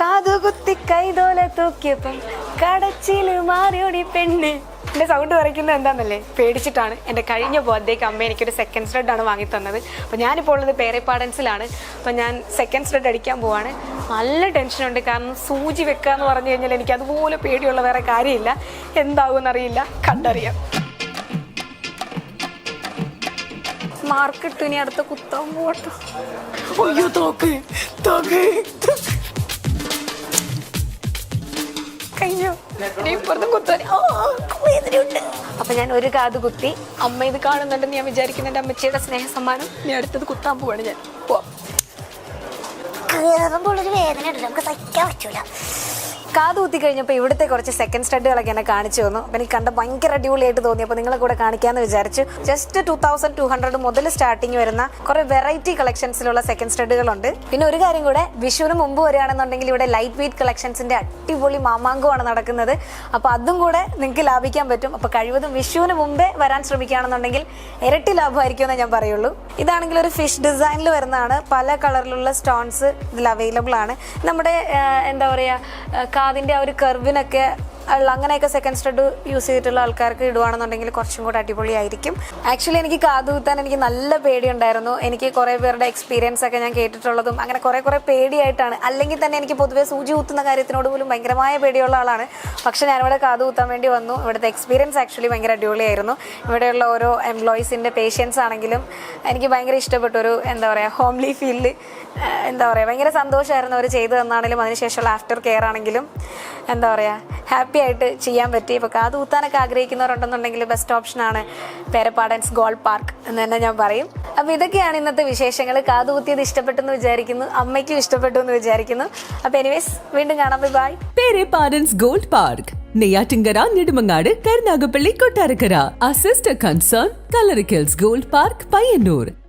കാതുകുത്തി കൈതോല തൂക്കിയപ്പം കടച്ചിൽ മാറിയോടി പെണ്ണ്. എന്റെ സൗണ്ട് കുറയ്ക്കുന്നത് എന്താണെന്നല്ലേ പേടിച്ചിട്ടാണ്. എന്റെ കഴിഞ്ഞ ബർത്ത്ഡേക്ക് അമ്മ എനിക്കൊരു സെക്കൻഡ് സ്റ്റഡ് ആണ് വാങ്ങി തന്നത്. അപ്പോൾ ഞാനിപ്പോൾ ഉള്ളത് പേരപ്പാടൻസിലാണ് അപ്പോൾ ഞാൻ സെക്കൻഡ് സ്റ്റഡ് അടിക്കാൻ പോവാണ്. നല്ല ടെൻഷനുണ്ട് കാരണം സൂചി വെക്കുക എന്ന് പറഞ്ഞു കഴിഞ്ഞാൽ എനിക്ക് അതുപോലെ പേടിയുള്ള വേറെ കാര്യമില്ല. എന്താവും അറിയില്ല കണ്ടറിയാം മാർക്കിട്ടു ഇനി അടുത്ത കുത്താൻ പോട്ടോ അയ്യോ തോക്ക്. തോക്ക്. അപ്പൊ ഞാൻ ഒരു കാത് കുത്തി. അമ്മ ഇത് കാണുന്നുണ്ടെന്ന് ഞാൻ വിചാരിക്കുന്നുണ്ട് അമ്മച്ചിയുടെ സ്നേഹ സമ്മാനം ഞാൻ അടുത്തത് കുത്താൻ പോവാണ് ഞാൻ. പോവാം. കയറുമ്പോൾ ഒരു വേദന ഉണ്ട് നമുക്ക് സഹിക്കാൻ പറ്റൂല. കാത് കുത്തി കഴിഞ്ഞപ്പോൾ ഇവിടുത്തെ കുറച്ച് സെക്കൻഡ് സ്റ്റഡുകളൊക്കെ എന്നെ കാണിച്ചു തന്നു. അപ്പം എനിക്ക് കണ്ട ഭയങ്കര അടിപൊളിയായിട്ട് തോന്നി. അപ്പോൾ നിങ്ങളെ കൂടെ കാണിക്കാമെന്ന് വിചാരിച്ചു. Just two thousand two hundred മുതൽ സ്റ്റാർട്ടിങ് വരുന്ന കുറേ വെറൈറ്റി കളക്ഷൻസിലുള്ള സെക്കൻഡ് സ്റ്റഡുകളുണ്ട് പിന്നെ ഒരു കാര്യം കൂടെ വിഷുവിന് മുമ്പ് വരികയാണെന്നുണ്ടെങ്കിൽ ഇവിടെ ലൈറ്റ് വെയിറ്റ് കളക്ഷൻസിന്റെ അടിപൊളി മാമാങ്കമാണ് നടക്കുന്നത്. അപ്പോൾ അതും കൂടെ നിങ്ങൾക്ക് ലാഭിക്കാൻ പറ്റും. അപ്പോൾ കഴിവതും വിഷുവിന് മുമ്പേ വരാൻ ശ്രമിക്കുകയാണെന്നുണ്ടെങ്കിൽ ഇരട്ടി ലാഭമായിരിക്കുമെന്ന് ഞാൻ പറയുള്ളൂ. ഇതാണെങ്കിൽ ഒരു ഫിഷ് ഡിസൈനിൽ വരുന്നതാണ്. പല കളറിലുള്ള സ്റ്റോൺസ് ഇതിൽ അവൈലബിൾ ആണ്. നമ്മുടെ എന്താ പറയുക കാതിന്റെ ആ ഒരു കർവിനൊക്കെ ഉള്ള അങ്ങനെയൊക്കെ സെക്കൻഡ് സ്റ്റഡ് യൂസ് ചെയ്തിട്ടുള്ള ആൾക്കാർക്ക് ഇടുവാണെന്നുണ്ടെങ്കിൽ കുറച്ചും കൂടെ അടിപൊളിയായിരിക്കും. ആക്ച്വലി എനിക്ക് കാതു കുത്താൻ എനിക്ക് നല്ല പേടിയുണ്ടായിരുന്നു. എനിക്ക് കുറേ പേരുടെ എക്സ്പീരിയൻസ് ഒക്കെ ഞാൻ കേട്ടിട്ടുള്ളതും അങ്ങനെ കുറേ കുറേ പേടിയായിട്ടാണ്. അല്ലെങ്കിൽ തന്നെ എനിക്ക് പൊതുവേ സൂചി കുത്തുന്ന കാര്യത്തിനോട് പോലും ഭയങ്കരമായ പേടിയുള്ള ആളാണ്. പക്ഷേ ഞാനിവിടെ കാതു കുത്താൻ വേണ്ടി വന്നു. ഇവിടുത്തെ എക്സ്പീരിയൻസ് ആക്ച്വലി ഭയങ്കര അടിപൊളിയായിരുന്നു. ഇവിടെയുള്ള ഓരോ എംപ്ലോയീസിന്റെ പേഷ്യൻസ് ആണെങ്കിലും എനിക്ക് ഭയങ്കര ഇഷ്ടപ്പെട്ട ഒരു എന്താ പറയുക ഹോംലി ഫീൽഡ് എന്താ പറയുക ഭയങ്കര സന്തോഷമായിരുന്നു അവർ ചെയ്തു തന്നാണെങ്കിലും അതിനുശേഷമുള്ള ആഫ്റ്റർ കെയർ ആണെങ്കിലും എന്താ പറയുക ഹാപ്പി ആയിട്ട് ചെയ്യാൻ പറ്റി. ഇപ്പോൾ കാത് ഊത്താനൊക്കെ ആഗ്രഹിക്കുന്നവരുണ്ടെന്നുണ്ടെങ്കിൽ ബെസ്റ്റ് ഓപ്ഷനാണ് പേരപ്പാടൻസ് ഗോൾഡ് പാർക്ക് എന്ന് തന്നെ ഞാൻ പറയും. അപ്പോൾ ഇതൊക്കെയാണ് ഇന്നത്തെ വിശേഷങ്ങൾ കാത് കുത്തിയത് ഇഷ്ടപ്പെട്ടെന്ന് വിചാരിക്കുന്നു. അമ്മയ്ക്കും ഇഷ്ടപ്പെട്ടു എന്ന് വിചാരിക്കുന്നു. അപ്പോൾ എനിവേസ് വീണ്ടും കാണാം. ബൈ ബൈ പേരെ parents gold park. Neyyattinkara Nedumangad Karunagappally Kottarakkara. A sister concern കലറിക്കൽസ് gold park Payyanur